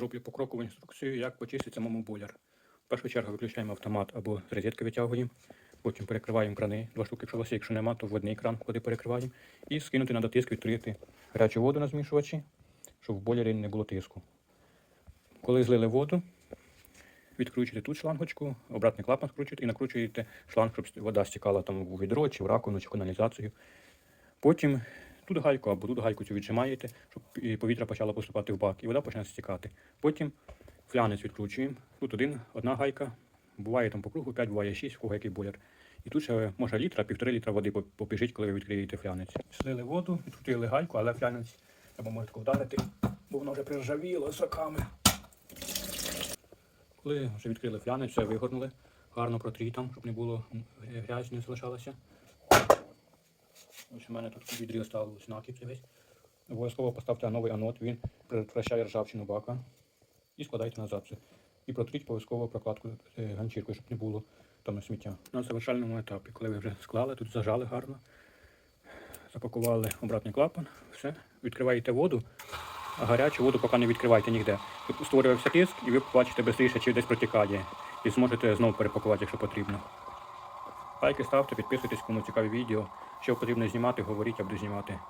роблю покрокову інструкцію, як почистити самому бойлер. В першу чергу виключаємо автомат або розетки витягуємо, потім перекриваємо крани, два штуки, якщо у якщо нема, то в одний кран води перекриваємо. І скинути на дотиск, відкрити гарячу воду на змішувачі, щоб в бойлері не було тиску. Коли злили воду, відкручуєте тут шлангочку, обратний клапан скручуєте і накручуєте шланг, щоб вода стікала там у відро, чи в раковину, чи каналізацію. Потім тут гайку або тут гайку цю віджимаєте, щоб повітря почало поступати в бак, і вода почне стікати. Потім флянець відкручуємо. Тут один, одна гайка, буває там по кругу 5, буває 6, в кого який бойлер. І тут ще може літра, півтори літра води поп- побіжить, коли ви відкриєте флянець. Слили воду, відкрутили гайку, але флянець треба може тако вдарити, бо воно вже приржавіло соками. Коли вже відкрили флянець, все вигорнули, гарно протрій там, щоб не було грязь, не залишалася. У мене тут відріз ставив накипці весь. Обов'язково поставте новий анод, він предотвращає ржавчину бака. І складайте назад все. І протріть обов'язково прокладку е, ганчіркою, щоб не було там сміття. На завершальному етапі, коли ви вже склали, тут зажали гарно, запакували обратний клапан, все, відкриваєте воду, а гарячу воду поки не відкривайте ніде. Створювався тиск, і ви побачите швидше, чи десь протікає. І зможете знову перепакувати, якщо потрібно. Лайки ставте, підписуйтесь, кому цікаві відео. Що потрібно знімати, говоріть, я знімати.